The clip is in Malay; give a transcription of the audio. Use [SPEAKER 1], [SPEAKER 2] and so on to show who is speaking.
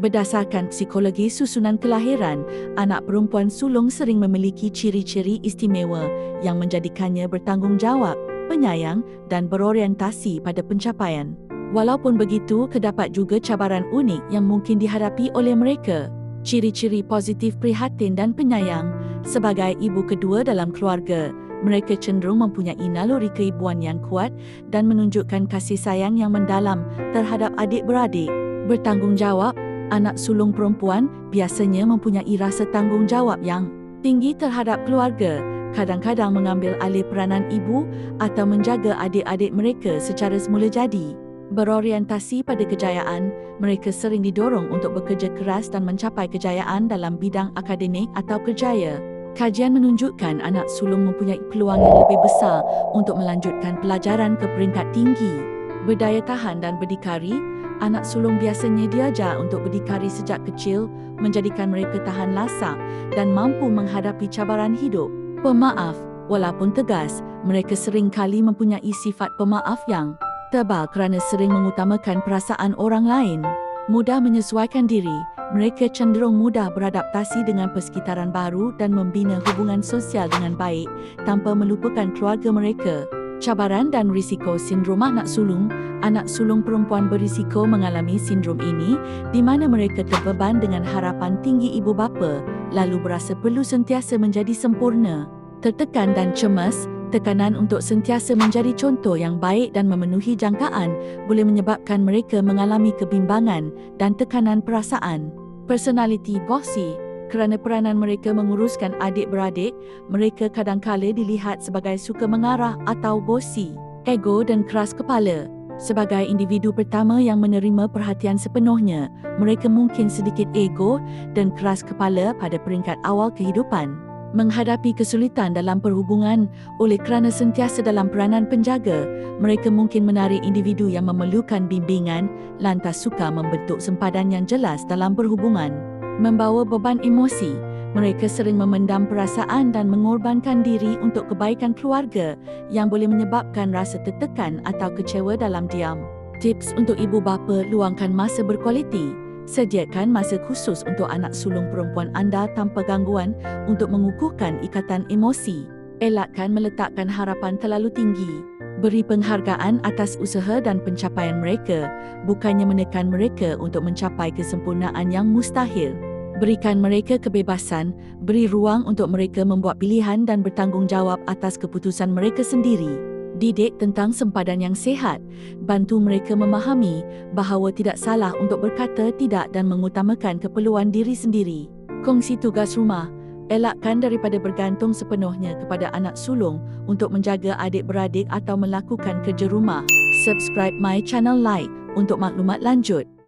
[SPEAKER 1] Berdasarkan psikologi susunan kelahiran, anak perempuan sulung sering memiliki ciri-ciri istimewa yang menjadikannya bertanggungjawab, penyayang dan berorientasi pada pencapaian. Walaupun begitu, terdapat juga cabaran unik yang mungkin dihadapi oleh mereka. Ciri-ciri positif prihatin dan penyayang sebagai ibu kedua dalam keluarga, mereka cenderung mempunyai naluri keibuan yang kuat dan menunjukkan kasih sayang yang mendalam terhadap adik-beradik. Bertanggungjawab, anak sulung perempuan biasanya mempunyai rasa tanggungjawab yang tinggi terhadap keluarga, kadang-kadang mengambil alih peranan ibu atau menjaga adik-adik mereka secara semula jadi. Berorientasi pada kejayaan, mereka sering didorong untuk bekerja keras dan mencapai kejayaan dalam bidang akademik atau kerjaya. Kajian menunjukkan anak sulung mempunyai peluang yang lebih besar untuk melanjutkan pelajaran ke peringkat tinggi. Berdaya tahan dan berdikari, anak sulung biasanya diajar untuk berdikari sejak kecil menjadikan mereka tahan lasak dan mampu menghadapi cabaran hidup. Pemaaf, walaupun tegas, mereka sering kali mempunyai sifat pemaaf yang tebal kerana sering mengutamakan perasaan orang lain. Mudah menyesuaikan diri, mereka cenderung mudah beradaptasi dengan persekitaran baru dan membina hubungan sosial dengan baik tanpa melupakan keluarga mereka. Cabaran dan risiko sindrom anak sulung, anak sulung perempuan berisiko mengalami sindrom ini di mana mereka terbeban dengan harapan tinggi ibu bapa lalu berasa perlu sentiasa menjadi sempurna. Tertekan dan cemas, tekanan untuk sentiasa menjadi contoh yang baik dan memenuhi jangkaan boleh menyebabkan mereka mengalami kebimbangan dan tekanan perasaan. Personality bossy, kerana peranan mereka menguruskan adik-beradik, mereka kadangkala dilihat sebagai suka mengarah atau bosi, ego dan keras kepala. Sebagai individu pertama yang menerima perhatian sepenuhnya, mereka mungkin sedikit ego dan keras kepala pada peringkat awal kehidupan. Menghadapi kesulitan dalam perhubungan oleh kerana sentiasa dalam peranan penjaga, mereka mungkin menarik individu yang memerlukan bimbingan lantas suka membentuk sempadan yang jelas dalam perhubungan membawa beban emosi. Mereka sering memendam perasaan dan mengorbankan diri untuk kebaikan keluarga yang boleh menyebabkan rasa tertekan atau kecewa dalam diam. Tips untuk ibu bapa luangkan masa berkualiti. Sediakan masa khusus untuk anak sulung perempuan anda tanpa gangguan untuk mengukuhkan ikatan emosi. Elakkan meletakkan harapan terlalu tinggi. Beri penghargaan atas usaha dan pencapaian mereka, bukannya menekan mereka untuk mencapai kesempurnaan yang mustahil. Berikan mereka kebebasan, beri ruang untuk mereka membuat pilihan dan bertanggungjawab atas keputusan mereka sendiri. Didik tentang sempadan yang sehat, bantu mereka memahami bahawa tidak salah untuk berkata tidak dan mengutamakan keperluan diri sendiri. Kongsi tugas rumah, elakkan daripada bergantung sepenuhnya kepada anak sulung untuk menjaga adik-beradik atau melakukan kerja rumah. Subscribe my channel like untuk maklumat lanjut.